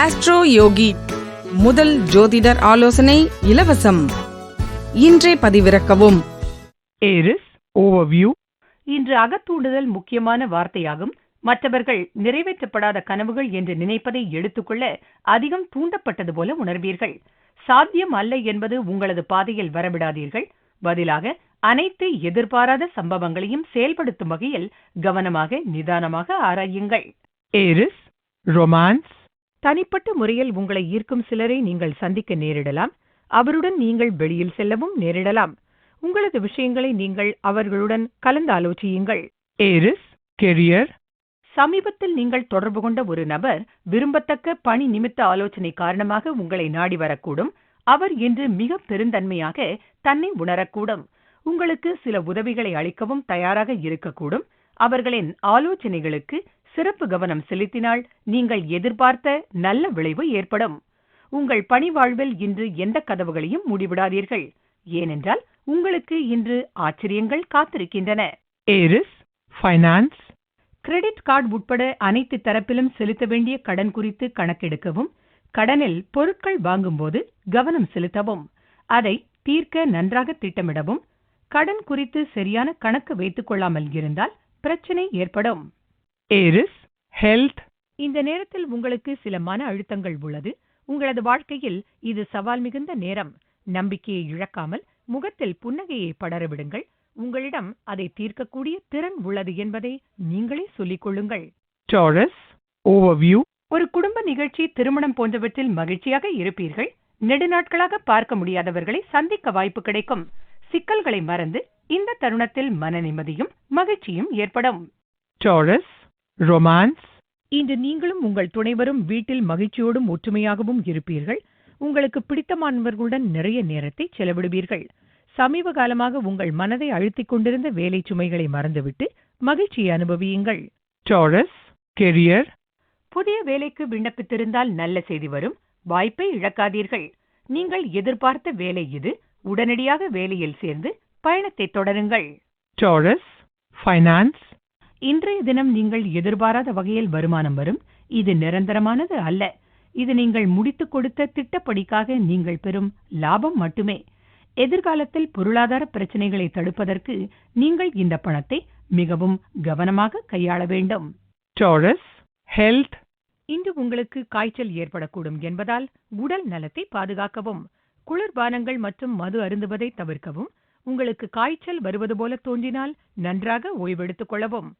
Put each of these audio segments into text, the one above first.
Astro யோகி முதல் ஜோதிடர் ஆலோசனை இலவசம். இன்றே பதிவிறக்கவும். ஏரிஸ் ஓவர்வியூ இன்று அகத்தூண்டுதல் முக்கியமான வார்த்தையாகும். மற்றவர்கள் நிறைவேற்றப்படாத கனவுகள் என்று நினைப்பதை எடுத்துக்கொள்ள அதிகம் தூண்டப்பட்டது போல உணர்வீர்கள். சாத்தியம் அல்ல என்பது உங்களது பாதையில் வரவிடாதீர்கள். பதிலாக அனைத்து எதிர்பாராத சம்பவங்களையும் செயல்படுத்தும் வகையில் கவனமாக நிதானமாக ஆராயுங்கள். ஏரிஸ் ரொமான்ஸ் தனிப்பட்ட முறையில் உங்களை ஈர்க்கும் சிலரை நீங்கள் சந்திக்க நேரிடலாம். அவருடன் நீங்கள் வெளியில் செல்லவும் நேரிடலாம். உங்களது விஷயங்களை நீங்கள் அவர்களுடன் கலந்து ஆலோசியுங்கள். ஏரிஸ் கெரியர் சமீபத்தில் நீங்கள் தொடர்பு கொண்ட ஒரு நபர் விரும்பத்தக்க பணி நிமித்த ஆலோசனை காரணமாக உங்களை நாடி வரக்கூடும். அவர் இன்று மிக பெருந்தன்மையாக தன்னை உணரக்கூடும். உங்களுக்கு சில உதவிகளை அளிக்கவும் தயாராக இருக்கக்கூடும். அவர்களின் ஆலோசனைகளுக்கு சிறப்பு கவனம் செலுத்தினால் நீங்கள் எதிர்பார்த்த நல்ல விளைவு ஏற்படும். உங்கள் பணி வாழ்வில் இன்று எந்த கதவுகளையும் மூடிவிடாதீர்கள். ஏனென்றால் உங்களுக்கு இன்று ஆச்சரியங்கள் காத்திருக்கின்றன. ஏரிஸ் ஃபைனான்ஸ் கிரெடிட் கார்டு உட்பட அனைத்து தரப்பிலும் செலுத்த வேண்டிய கடன் குறித்து கணக்கெடுக்கவும் கடனில் பொருட்கள் வாங்கும்போது கவனம் செலுத்தவும் அதை தீர்க்க நன்றாக திட்டமிடவும் கடன் குறித்து சரியான கணக்கு வைத்துக் கொள்ளாமல் இருந்தால் பிரச்சனை ஏற்படும். ஏரிஸ் ஹெல்த் இந்த நேரத்தில் உங்களுக்கு சில மன அழுத்தங்கள் உள்ளது. உங்களது வாழ்க்கையில் இது சவால் மிகுந்த நேரம். நம்பிக்கையை இழக்காமல் முகத்தில் புன்னகையை படரவிடுங்கள் உங்களிடம் அதை தீர்க்கக்கூடிய திறன் உள்ளது என்பதை நீங்களே சொல்லிக் கொள்ளுங்கள். டாரஸ் ஓவர்வியூ ஒரு குடும்ப நிகழ்ச்சி திருமணம் போன்றவற்றில் மகிழ்ச்சியாக இருப்பீர்கள். நெடுநாட்களாக பார்க்க முடியாதவர்களை சந்திக்க வாய்ப்பு கிடைக்கும். சிக்கல்களை மறந்து இந்த தருணத்தில் மன நிம்மதியும் மகிழ்ச்சியும் ஏற்படும். Taurus romance. இன்று நீங்களும் உங்கள் துணைவரும் வீட்டில் மகிழ்ச்சியோடும் ஒற்றுமையாகவும் இருப்பீர்கள். உங்களுக்கு பிடித்தமானவர்களுடன் நிறைய நேரத்தை செலவிடுவீர்கள். சமீப காலமாக உங்கள் மனதை அழுத்திக் கொண்டிருந்த வேலை சுமைகளை மறந்துவிட்டு மகிழ்ச்சியை அனுபவியுங்கள். டாரஸ் கெரியர் புதிய வேலைக்கு விண்ணப்பித்திருந்தால் நல்ல செய்தி வரும். வாய்ப்பை இழக்காதீர்கள். நீங்கள் எதிர்பார்த்த வேலை இது. உடனடியாக வேலையில் சேர்ந்து பயணத்தை தொடருங்கள். டாரஸ் ஃபைனான்ஸ் இன்றைய தினம் நீங்கள் எதிர்பாராத வகையில் வருமானம் வரும். இது நிரந்தரமானது அல்ல. இது நீங்கள் முடித்துக் கொடுத்த திட்டப்படிக்காக நீங்கள் பெறும் லாபம் மட்டுமே. எதிர்காலத்தில் பொருளாதார பிரச்சனைகளை தடுப்பதற்கு நீங்கள் இந்த பணத்தை மிகவும் கவனமாக கையாள வேண்டும். டாரஸ் ஹெல்த் இன்று உங்களுக்கு காய்ச்சல் ஏற்படக்கூடும் என்பதால் உடல் நலத்தை பாதுகாக்கவும் குளிர்பானங்கள் மற்றும் மது அருந்துவதை தவிர்க்கவும் உங்களுக்கு காய்ச்சல் வருவது போல தோன்றினால் நன்றாக ஓய்வெடுத்துக் கொள்ளவும்.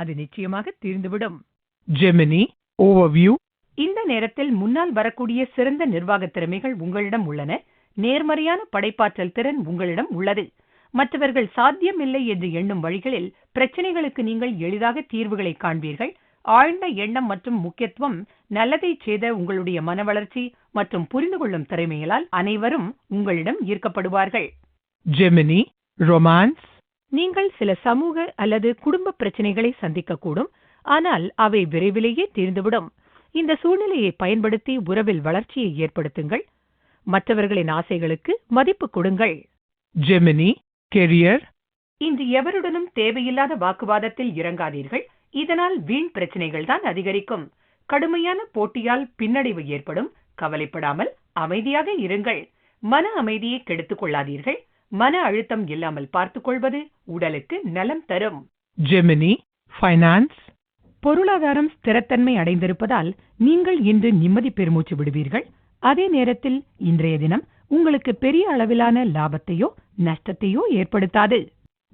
அது நிச்சயமாக தீர்ந்துவிடும். ஜெமினி ஓவர்வியூ இந்த நேரத்தில் முன்னால் வரக்கூடிய சிறந்த நிர்வாக திறமைகள் உங்களிடம் உள்ளன. நேர்மறையான படைப்பாற்றல் திறன் உங்களிடம் உள்ளது. மற்றவர்கள் சாத்தியமில்லை என்று எண்ணும் வழிகளில் பிரச்சனைகளுக்கு நீங்கள் எளிதாக தீர்வுகளை காண்பீர்கள். ஆழ்ந்த எண்ணம் மற்றும் முக்கியத்துவம் நல்லதை செய்த உங்களுடைய மன வளர்ச்சி மற்றும் புரிந்து கொள்ளும் திறமைகளால் அனைவரும் உங்களிடம் ஈர்க்கப்படுவார்கள். ஜெமினி ரொமான்ஸ் நீங்கள் சில சமூக அல்லது குடும்ப பிரச்சனைகளை சந்திக்கக்கூடும். ஆனால் அவை விரைவிலேயே தீர்ந்துவிடும். இந்த சூழ்நிலையை பயன்படுத்தி உறவில் வளர்ச்சியை ஏற்படுத்துங்கள். மற்றவர்களின் ஆசைகளுக்கு மதிப்பு கொடுங்கள். ஜெமினி கெரியர் இன்று எவருடனும் தேவையில்லாத வாக்குவாதத்தில் இறங்காதீர்கள். இதனால் வீண் பிரச்சனைகள் தான் அதிகரிக்கும். கடுமையான போட்டியால் பின்னடைவு ஏற்படும். கவலைப்படாமல் அமைதியாக இருங்கள். மன அமைதியை கெடுத்துக் கொள்ளாதீர்கள். மன அழுத்தம் இல்லாமல் பார்த்துக் கொள்வது உடலுக்கு நலம் தரும். ஜெமினி ஃபைனான்ஸ் பொருளாதாரம் ஸ்திரத்தன்மை அடைந்திருப்பதால் நீங்கள் இன்று நிம்மதி பெருமூச்சு விடுவீர்கள். அதே நேரத்தில் இன்றைய தினம் உங்களுக்கு பெரிய அளவிலான லாபத்தையோ நஷ்டத்தையோ ஏற்படுத்தாது.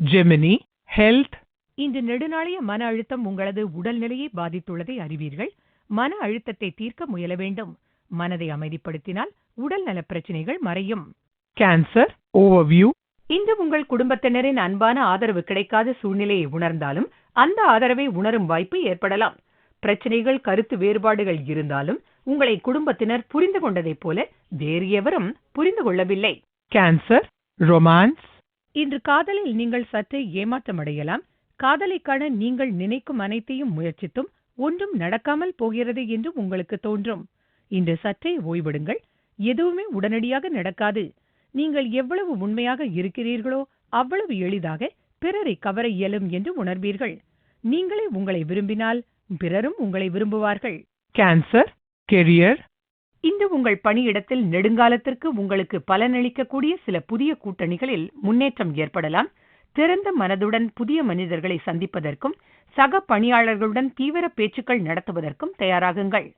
ஜெமினி ஹெல்த் இன்று நெடுநாளைய மன அழுத்தம் உங்களது உடல்நிலையை பாதித்துள்ளதை அறிவீர்கள். மன அழுத்தத்தை தீர்க்க முயல வேண்டும். மனதை அமைதிப்படுத்தினால் உடல் நல பிரச்சனைகள் மறையும். கேன்சர் ஓவர்வியூ இன்று உங்கள் குடும்பத்தினரின் அன்பான ஆதரவு கிடைக்காத சூழ்நிலையை உணர்ந்தாலும் அந்த ஆதரவை உணரும் வாய்ப்பு ஏற்படலாம். பிரச்சனைகள் கருத்து வேறுபாடுகள் இருந்தாலும் உங்களை குடும்பத்தினர் புரிந்து கொண்டதைப் போல வேறு எவரும் புரிந்து கொள்ளவில்லை. கேன்சர் ரொமான்ஸ் இன்று காதலில் நீங்கள் சற்றே ஏமாற்றமடையலாம் காதலை காண நீங்கள் நினைக்கும் அனைத்தையும் முயற்சித்தும் ஒன்றும் நடக்காமல் போகிறது என்று உங்களுக்கு தோன்றும். இன்று சற்றே ஓய்விடுங்கள். எதுவுமே உடனடியாக நடக்காது. நீங்கள் எவ்வளவு உண்மையாக இருக்கிறீர்களோ அவ்வளவு எளிதாக பிறரை கவர இயலும் என்று உணர்வீர்கள். நீங்களே உங்களை விரும்பினால் பிறரும் உங்களை விரும்புவார்கள். கேன்சர் career, இன்று உங்கள் பணியிடத்தில் நெடுங்காலத்திற்கு உங்களுக்கு பலனளிக்கக்கூடிய சில புதிய கூட்டணிகளில் முன்னேற்றம் ஏற்படலாம். திறந்த மனதுடன் புதிய மனிதர்களை சந்திப்பதற்கும் சக பணியாளர்களுடன் தீவிர பேச்சுக்கள் நடத்துவதற்கும் தயாராகுங்கள்.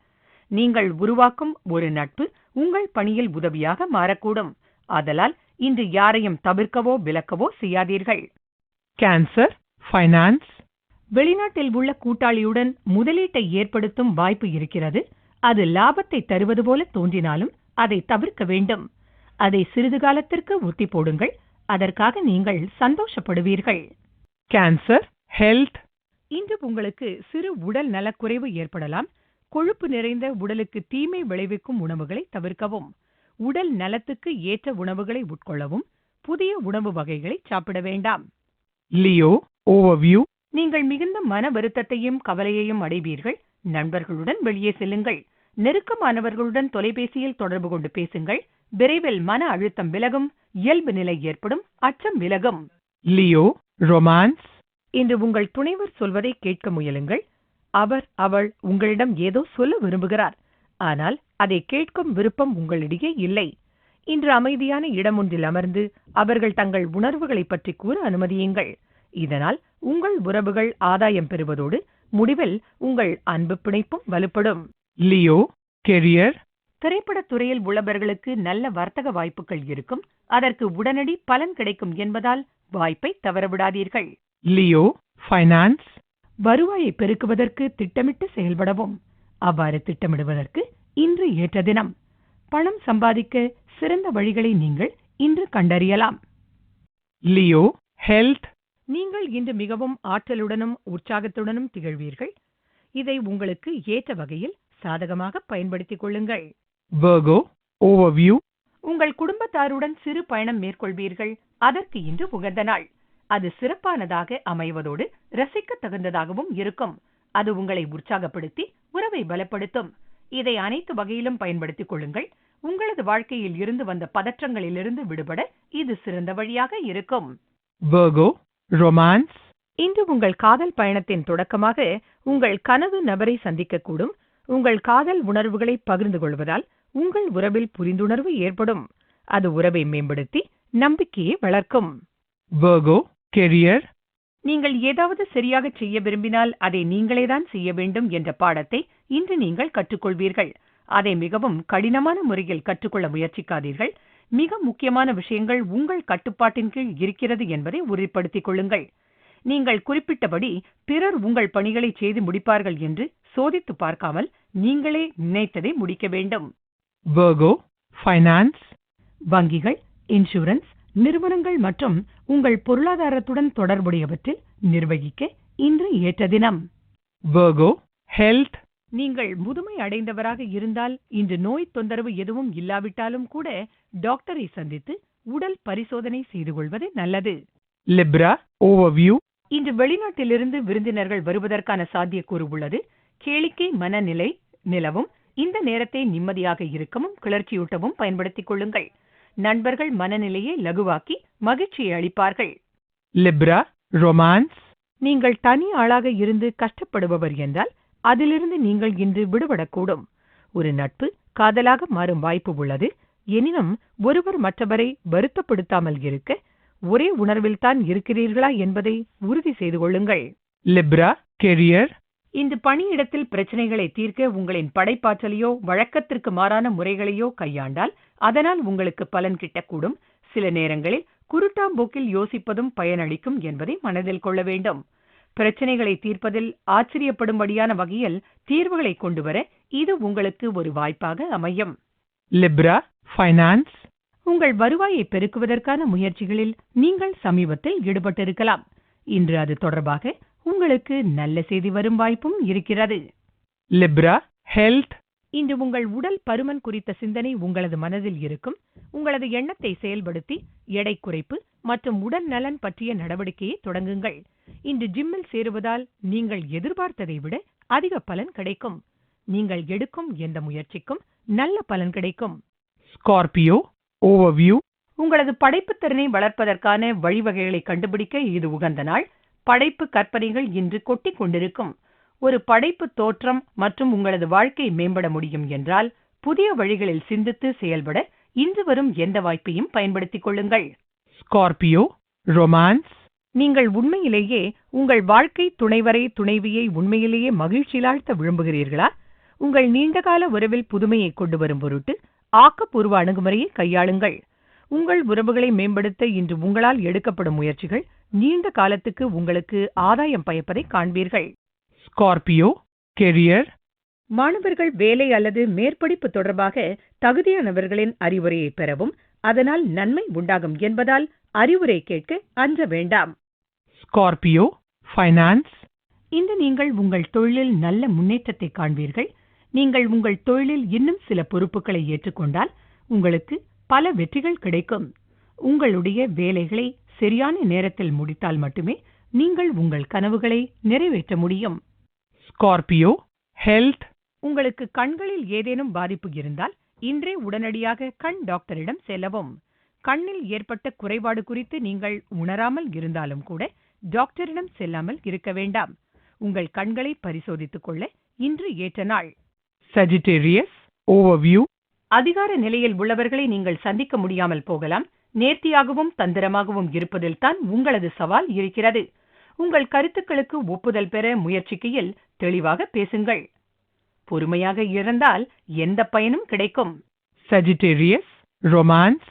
நீங்கள் உருவாக்கும் ஒரு நட்பு உங்கள் பணியில் உதவியாக மாறக்கூடும். ஆதலால் இன்று யாரையும் தவிர்க்கவோ விலக்கவோ செய்யாதீர்கள். Cancer, finance, வெளிநாட்டில் உள்ள கூட்டாளியுடன் முதலீட்டை ஏற்படுத்தும் வாய்ப்பு இருக்கிறது. அது லாபத்தை தருவது போல தோன்றினாலும் அதை தவிர்க்க வேண்டும். அதை சிறிது காலத்திற்கு ஒத்தி போடுங்கள். அதற்காக நீங்கள் சந்தோஷப்படுவீர்கள். Cancer, health, இன்று உங்களுக்கு சிறு உடல் நலக்குறைவு ஏற்படலாம். கொழுப்பு நிறைந்த உடலுக்கு தீமை விளைவிக்கும் உணவுகளை தவிர்க்கவும். உடல் நலத்துக்கு ஏற்ற உணவுகளை உட்கொள்ளவும் புதிய உணவு வகைகளை சாப்பிட வேண்டாம். Leo, overview, நீங்கள் மிகுந்த மன வருத்தத்தையும் கவலையையும் அடைவீர்கள். நண்பர்களுடன் வெளியே செல்லுங்கள். நெருக்கமானவர்களுடன் தொலைபேசியில் தொடர்பு கொண்டு பேசுங்கள். விரைவில் மன அழுத்தம் விலகும். இயல்பு நிலை ஏற்படும். அச்சம் விலகும். Leo, romance, இன்று உங்கள் துணைவர் சொல்வதை கேட்க முயலுங்கள். அவர் அவள் உங்களிடம் ஏதோ சொல்ல விரும்புகிறார். ஆனால் அதை கேட்கும் விருப்பம் உங்களிடையே இல்லை. இன்று அமைதியான இடமொன்றில் அமர்ந்து அவர்கள் தங்கள் உணர்வுகளைப் பற்றி கூற அனுமதியுங்கள். இதனால் உங்கள் உறவுகள் ஆதாயம் பெறுவதோடு முடிவில் உங்கள் அன்பு பிணைப்பும் வலுப்படும். Leo, career, திரைப்படத் துறையில் உள்ளவர்களுக்கு நல்ல வர்த்தக வாய்ப்புகள் இருக்கும். அதற்கு உடனடி பலன் கிடைக்கும் என்பதால் வாய்ப்பை தவறவிடாதீர்கள். Leo, finance, வருவாயை பெருக்குவதற்கு திட்டமிட்டு செயல்படவும். அவ்வாறு திட்டமிடுவதற்கு இன்று ஏற்ற தினம். பணம் சம்பாதிக்க சிறந்த வழிகளை நீங்கள் இன்று கண்டறியலாம். Leo, health, நீங்கள் இன்று மிகவும் ஆற்றலுடனும் உற்சாகத்துடனும் திகழ்வீர்கள். இதை உங்களுக்கு ஏற்ற வகையில் சாதகமாக பயன்படுத்திக் கொள்ளுங்கள். Virgo, overview, உங்கள் குடும்பத்தாருடன் சிறு பயணம் மேற்கொள்வீர்கள். அதற்கு இன்று உகந்த நாள். அது சிறப்பானதாக அமைவதோடு ரசிக்க தகுந்ததாகவும் இருக்கும். அது உங்களை உற்சாகப்படுத்தி உறவை பலப்படுத்தும். இதை அனைத்து வகையிலும் பயன்படுத்திக் கொள்ளுங்கள். உங்களது வாழ்க்கையில் இருந்து வந்த பதற்றங்களிலிருந்து விடுபட இது சிறந்த வழியாக இருக்கும். Romance, இன்று உங்கள் காதல் பயணத்தின் தொடக்கமாக உங்கள் கனவு நபரை சந்திக்கக்கூடும். உங்கள் காதல் உணர்வுகளை பகிர்ந்து கொள்வதால் உங்கள் உறவில் புரிந்துணர்வு ஏற்படும். அது உறவை மேம்படுத்தி நம்பிக்கையை வளர்க்கும். Career, நீங்கள் ஏதாவது சரியாக செய்ய விரும்பினால் அதை நீங்களேதான் செய்ய வேண்டும் என்ற பாடத்தை இன்று நீங்கள் கற்றுக்கொள்வீர்கள். அதை மிகவும் கடினமான முறையில் கற்றுக்கொள்ள முயற்சிக்காதீர்கள். மிக முக்கியமான விஷயங்கள் உங்கள் கட்டுப்பாட்டின் கீழ் இருக்கிறது என்பதை உறுதிப்படுத்திக் கொள்ளுங்கள். நீங்கள் குறிப்பிட்டபடி பிறர் உங்கள் பணிகளை செய்து முடிப்பார்கள் என்று சோதித்து பார்க்காமல் நீங்களே நினைத்ததை முடிக்க வேண்டும். Virgo, வங்கிகள் இன்சூரன்ஸ் நிறுவனங்கள் மற்றும் உங்கள் பொருளாதாரத்துடன் தொடர்புடையவற்றில் நிர்வகிக்க இன்று ஏற்ற தினம். Health, நீங்கள் முதுமை அடைந்தவராக இருந்தால் இன்று நோய் தொந்தரவு எதுவும் இல்லாவிட்டாலும் கூட டாக்டரை சந்தித்து உடல் பரிசோதனை செய்து கொள்வது நல்லது. Libra, overview, இன்று வெளிநாட்டிலிருந்து விருந்தினர்கள் வருவதற்கான சாத்தியக்கூறு உள்ளது. கேளிக்கை மனநிலை நிலவும். இந்த நேரத்தை நிம்மதியாக இருக்கவும் கிளர்ச்சியூட்டவும் பயன்படுத்திக் கொள்ளுங்கள். நண்பர்கள் மனநிலையை லகுவாக்கி மகிழ்ச்சியை அளிப்பார்கள். Libra, romance, நீங்கள் தனி ஆளாக இருந்து கஷ்டப்படுபவர் என்றால் அதிலிருந்து நீங்கள் இன்று விடுபடக்கூடும். ஒரு நட்பு காதலாக மாறும் வாய்ப்பு உள்ளது. எனினும் ஒருவர் மற்றவரை வருத்தப்படுத்தாமல் இருக்க ஒரே உணர்வில்தான் இருக்கிறீர்களா என்பதை உறுதி செய்து கொள்ளுங்கள். Libra, career, இந்த பணியிடத்தில் பிரச்சனைகளை தீர்க்க உங்களின் படைப்பாற்றலையோ வழக்கத்திற்கு மாறான முறைகளையோ கையாண்டால் அதனால் உங்களுக்கு பலன் கிட்டக்கூடும். சில நேரங்களில் குருட்டாம்போக்கில் யோசிப்பதும் பயனளிக்கும் என்பதை மனதில் கொள்ள வேண்டும். பிரச்சனைகளை தீர்ப்பதில் ஆச்சரியப்படும்படியான வகையில் தீர்வுகளை கொண்டுவர இது உங்களுக்கு ஒரு வாய்ப்பாக அமையும். Libra, finance, உங்கள் வருவாயை பெருக்குவதற்கான முயற்சிகளில் நீங்கள் சமீபத்தில் ஈடுபட்டிருக்கலாம். இன்று அது தொடர்பாக உங்களுக்கு நல்ல செய்தி வரும் வாய்ப்பும் இருக்கிறது. Libra, health, இன்று உங்கள் உடல் பருமன் குறித்த சிந்தனை உங்களது மனதில் இருக்கும். உங்களது எண்ணத்தை செயல்படுத்தி எடை குறைப்பு மற்றும் உடல் நலன் பற்றிய நடவடிக்கையை தொடங்குங்கள். இன்று ஜிம்மில் சேருவதால் நீங்கள் எதிர்பார்த்ததை விட அதிக பலன் கிடைக்கும். நீங்கள் எடுக்கும் எந்த முயற்சிக்கும் நல்ல பலன் கிடைக்கும். Scorpio, overview, உங்களது படைப்புத் திறனை வளர்ப்பதற்கான வழிவகைகளை கண்டுபிடிக்க இது உகந்த நாள். படைப்பு கற்பனைகள் இன்று கொட்டிக் கொண்டிருக்கும். ஒரு படைப்பு தோற்றம் மற்றும் உங்களது வாழ்க்கை மேம்பட முடியும் என்றால் புதிய வழிகளில் சிந்தித்து செயல்பட இன்று வரும் எந்த வாய்ப்பையும் பயன்படுத்திக் கொள்ளுங்கள். Scorpio, romance, நீங்கள் உண்மையிலேயே உங்கள் வாழ்க்கை துணைவரை துணைவியை உண்மையிலேயே மகிழ்ச்சியிலாழ்த்த விரும்புகிறீர்களா? உங்கள் நீண்டகால உறவில் புதுமையை கொண்டு வரும் பொருட்டு ஆக்கப்பூர்வ அணுகுமுறையை கையாளுங்கள். உங்கள் உறவுகளை மேம்படுத்த இன்று உங்களால் எடுக்கப்படும் முயற்சிகள் நீண்ட காலத்துக்கு உங்களுக்கு ஆதாயம் பயப்பதை காண்பீர்கள். Scorpio, career, மாணவர்கள் வேலை அல்லது மேற்படிப்பு தொடர்பாக தகுதியானவர்களின் அறிவுரையை பெறவும் அதனால் நன்மை உண்டாகும் என்பதால் அறிவுரை கேட்க அஞ்ச வேண்டாம். Scorpio, finance, இன்று நீங்கள் உங்கள் தொழிலில் நல்ல முன்னேற்றத்தை காண்பீர்கள். நீங்கள் உங்கள் தொழிலில் இன்னும் சில பொறுப்புகளை ஏற்றுக்கொண்டால் உங்களுக்கு பல வெற்றிகள் கிடைக்கும். உங்களுடைய வேலைகளை சரியான நேரத்தில் முடித்தால் மட்டுமே நீங்கள் உங்கள் கனவுகளை நிறைவேற்ற முடியும். Scorpio, health, உங்களுக்கு கண்களில் ஏதேனும் பாதிப்பு இருந்தால் இன்றே உடனடியாக கண் டாக்டரிடம் செல்லவும். கண்ணில் ஏற்பட்ட குறைபாடு குறித்து நீங்கள் உணராமல் இருந்தாலும் கூட டாக்டரிடம் செல்லாமல் இருக்க வேண்டாம். உங்கள் கண்களை பரிசோதித்துக் கொள்ள இன்று ஏற்ற நாள். Sagittarius, overview, அதிகார நிலையில் உள்ளவர்களை நீங்கள் சந்திக்க முடியாமல் போகலாம். நேர்த்தியாகவும் தந்திரமாகவும் இருப்பதில் தான் உங்களது சவால் இருக்கிறது. உங்கள் கருத்துக்களுக்கு ஒப்புதல் பெற முயற்சிக்கையில் தெளிவாக பேசுங்கள். பொறுமையாக இருந்தால் எந்த பயனும் கிடைக்கும். Sagittarius, romance,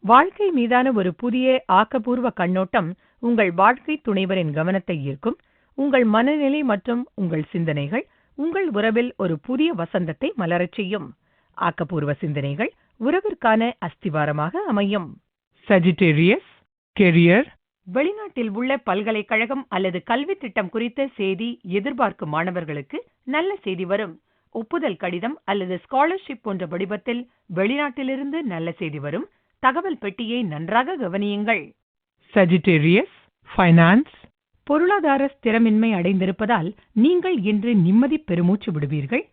வாழ்க்கை மீதான ஒரு புதிய ஆக்கப்பூர்வ கண்ணோட்டம் உங்கள் வாழ்க்கை துணைவரின் கவனத்தை ஈர்க்கும். உங்கள் மனநிலை மற்றும் உங்கள் சிந்தனைகள் உங்கள் உறவில் ஒரு புதிய வசந்தத்தை மலரச் செய்யும். ஆக்கப்பூர்வ சிந்தனைகள் உறவிற்கான அஸ்திவாரமாக அமையும். Sagittarius, career, வெளிநாட்டில் உள்ள பல்கலைக்கழகம் அல்லது கல்வி திட்டம் குறித்த செய்தி எதிர்பார்க்கும் மாணவர்களுக்கு நல்ல செய்தி வரும். ஒப்புதல் கடிதம் அல்லது ஸ்காலர்ஷிப் போன்ற வடிவத்தில் வெளிநாட்டிலிருந்து நல்ல செய்தி வரும். தகவல் பெட்டியை நன்றாக கவனியுங்கள். Sagittarius, finance, பொருளாதார ஸ்திரமின்மை அடைந்திருப்பதால் நீங்கள் இன்று நிம்மதி பெருமூச்சு விடுவீர்கள்.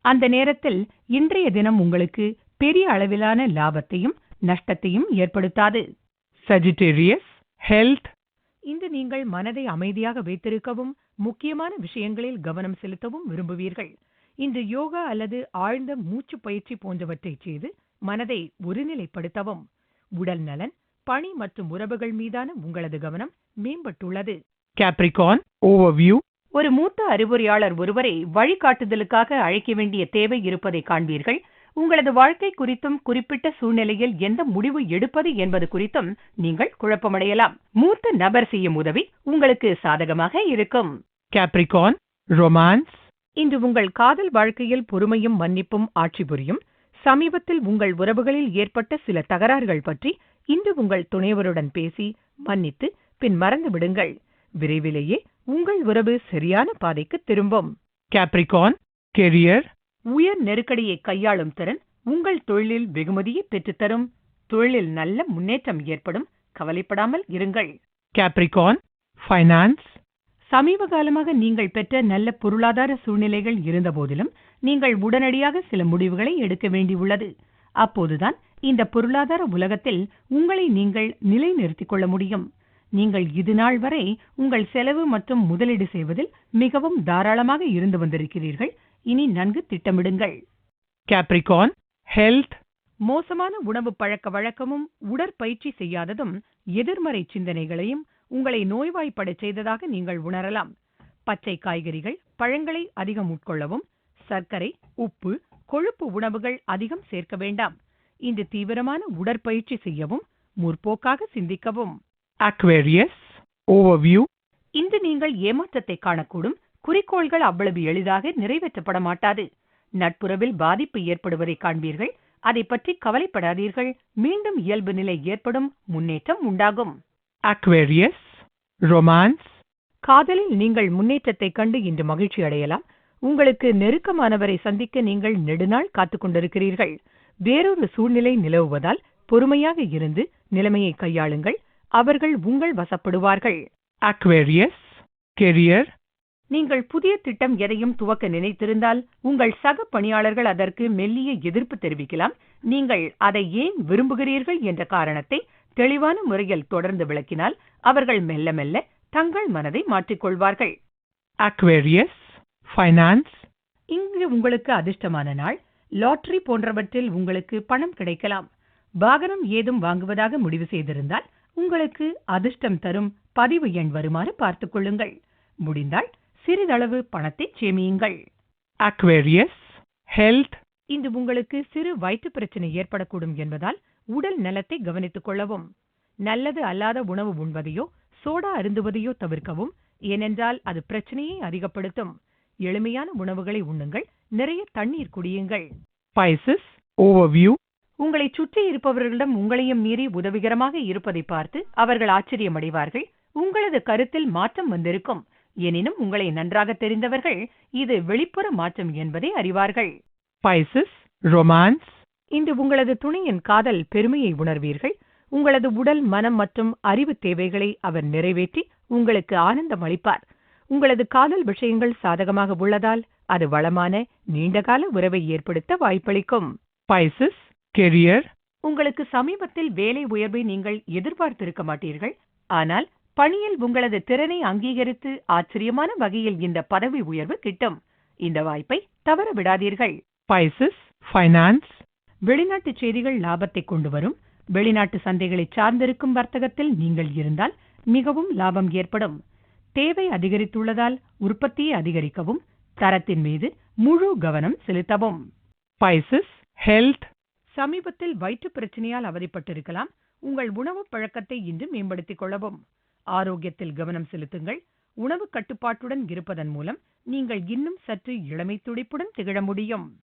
அந்த நேரத்தில் இன்றைய தினம் உங்களுக்கு பெரிய அளவிலான லாபத்தையும் நஷ்டத்தையும் ஏற்படுத்தாது. Sagittarius, health, இன்று நீங்கள் மனதை அமைதியாக வைத்திருக்கவும் முக்கியமான விஷயங்களில் கவனம் செலுத்தவும் விரும்புவீர்கள். இன்று யோகா அல்லது ஆழ்ந்த மூச்சு பயிற்சி போன்றவற்றை செய்து மனதை ஒருநிலைப்படுத்தவும். உடல் நலன் பணி மற்றும் உறவுகள் மீதான உங்களது கவனம் மேம்பட்டுள்ளது. Capricorn, overview, ஒரு மூத்த அறிவுரையாளர் ஒருவரை வழிகாட்டுதலுக்காக அழைக்க வேண்டிய தேவை இருப்பதை காண்பீர்கள். உங்களது வாழ்க்கை குறித்தும் குறிப்பிட்ட சூழ்நிலையில் எந்த முடிவு எடுப்பது என்பது குறித்தும் நீங்கள் குழப்பமடையலாம். மூத்த நபர் செய்யும் உதவி உங்களுக்கு சாதகமாக இருக்கும். Capricorn, romance, இன்று உங்கள் காதல் வாழ்க்கையில் பொறுமையும் மன்னிப்பும் ஆட்சி புரியும். சமீபத்தில் உங்கள் உறவுகளில் ஏற்பட்ட சில தகராறுகள் பற்றி இன்று உங்கள் துணைவருடன் பேசி மன்னித்து பின் மறந்து விடுங்கள். விரைவிலேயே உங்கள் உறவு சரியான பாதைக்கு திரும்பும். Capricorn, career, உயர் நெருக்கடியை கையாளும் திறன் உங்கள் தொழிலில் வெகுமதியை பெற்றுத்தரும். தொழிலில் நல்ல முன்னேற்றம் ஏற்படும். கவலைப்படாமல் இருங்கள். Capricorn, finance, சமீப காலமாக நீங்கள் பெற்ற நல்ல பொருளாதார சூழ்நிலைகள் இருந்தபோதிலும் நீங்கள் உடனடியாக சில முடிவுகளை எடுக்க வேண்டியுள்ளது. அப்போதுதான் இந்த பொருளாதார உலகத்தில் உங்களை நீங்கள் நிலைநிறுத்திக் கொள்ள முடியும். நீங்கள் இதுநாள் வரை உங்கள் செலவு மற்றும் முதலீடு செய்வதில் மிகவும் தாராளமாக இருந்து வந்திருக்கிறீர்கள். இனி நன்கு திட்டமிடுங்கள். Capricorn, health, மோசமான உணவு பழக்க வழக்கமும் உடற்பயிற்சி செய்யாததும் எதிர்மறை சிந்தனைகளையும் உங்களை நோய்வாய்ப்படச் செய்ததாக நீங்கள் உணரலாம். பச்சை காய்கறிகள் பழங்களை அதிகம் உட்கொள்ளவும் சர்க்கரை உப்பு கொழுப்பு உணவுகள் அதிகம் சேர்க்க வேண்டாம். இன்று தீவிரமான உடற்பயிற்சி செய்யவும் முற்போக்காக சிந்திக்கவும். Aquarius, overview, இன்று நீங்கள் ஏமாற்றத்தை காணக்கூடும் குறிக்கோள்கள் அவ்வளவு எளிதாக நிறைவேற்றப்பட மாட்டாது நட்புறவில் பாதிப்பு ஏற்படுவதை காண்பீர்கள். அதை பற்றி கவலைப்படாதீர்கள். மீண்டும் இயல்பு நிலை ஏற்படும் முன்னேற்றம் உண்டாகும். Aquarius, romance, காதலில் நீங்கள் முன்னேற்றத்தைக் கண்டு இன்று மகிழ்ச்சி அடையலாம். உங்களுக்கு நெருக்கமானவரை சந்திக்க நீங்கள் நெடுநாள் காத்துக் கொண்டிருக்கிறீர்கள். வேறொரு சூழ்நிலை நிலவுவதால் பொறுமையாக இருந்து நிலைமையை கையாளுங்கள். அவர்கள் உங்கள் வசப்படுவார்கள். Aquarius, career, நீங்கள் புதிய திட்டம் எதையும் துவக்க நினைத்திருந்தால் உங்கள் சக பணியாளர்கள் அதற்கு மெல்லிய எதிர்ப்பு தெரிவிக்கலாம். நீங்கள் அதை ஏன் விரும்புகிறீர்கள் என்ற காரணத்தை தெளிவான முறையில் தொடர்ந்து விளக்கினால் அவர்கள் மெல்ல மெல்ல தங்கள் மனதை மாற்றிக்கொள்வார்கள். Aquarius, finance, இங்கு உங்களுக்கு அதிர்ஷ்டமான நாள். லாட்டரி போன்றவற்றில் உங்களுக்கு பணம் கிடைக்கலாம். வாகனம் ஏதும் வாங்குவதாக முடிவு செய்திருந்தால் உங்களுக்கு அதிர்ஷ்டம் தரும் பதிவு எண் வருமாறு பார்த்துக் கொள்ளுங்கள். முடிந்தால் சிறிதளவு பணத்தை சேமியுங்கள். Aquarius, health, இன்று உங்களுக்கு சிறு வயிற்று பிரச்சனை ஏற்படக்கூடும் என்பதால் உடல் நலத்தை கவனித்துக் கொள்ளவும். நல்லது அல்லாத உணவு உண்பதையோ சோடா அருந்துவதையோ தவிர்க்கவும் ஏனென்றால் அது பிரச்சனையை அதிகப்படுத்தும். எளிமையான உணவுகளை உண்ணுங்கள் நிறைய தண்ணீர் குடியுங்கள். Pisces, overview, உங்களை சுற்றி இருப்பவர்களிடம் உங்களையும் மீறி உதவிகரமாக இருப்பதை பார்த்து அவர்கள் ஆச்சரியமடைவார்கள். உங்களது கருத்தில் மாற்றம் வந்திருக்கும். எனினும் உங்களை நன்றாக தெரிந்தவர்கள் இது வெளிப்புற மாற்றம் என்பதை அறிவார்கள். Pisces, romance, இன்று உங்களது துணையின் காதல் பெருமையை உணர்வீர்கள். உங்களது உடல் மனம் மற்றும் அறிவு தேவைகளை அவர் நிறைவேற்றி உங்களுக்கு ஆனந்தம் அளிப்பார். உங்களது காதல் விஷயங்கள் சாதகமாக உள்ளதால் அது வளமான நீண்டகால உறவை ஏற்படுத்த வாய்ப்பளிக்கும். Pisces, career, உங்களுக்கு சமீபத்தில் வேலை உயர்வை நீங்கள் எதிர்பார்த்திருக்க மாட்டீர்கள். ஆனால் பணியில் உங்களது திறனை அங்கீகரித்து ஆச்சரியமான வகையில் இந்த பதவி உயர்வு கிட்டும் இந்த வாய்ப்பை தவற விடாதீர்கள். Pisces, finance, வெளிநாட்டு செய்திகள் லாபத்தை கொண்டு வரும். வெளிநாட்டு சந்தைகளை சார்ந்திருக்கும் வர்த்தகத்தில் நீங்கள் இருந்தால் மிகவும் லாபம் ஏற்படும். தேவை அதிகரித்துள்ளதால் உற்பத்தியை அதிகரிக்கவும் தரத்தின் மீது முழு கவனம் செலுத்தவும். Pisces, health, சமீபத்தில் வயிற்று பிரச்சனையால் அவதிப்பட்டிருக்கலாம். உங்கள் உணவு பழக்கத்தை இன்று மேம்படுத்திக் கொள்ளவும். ஆரோக்கியத்தில் கவனம் செலுத்துங்கள். உணவு கட்டுப்பாட்டுடன் இருப்பதன் மூலம் நீங்கள் இன்னும் சற்று இளமை துடிப்புடன் திகழ முடியும்.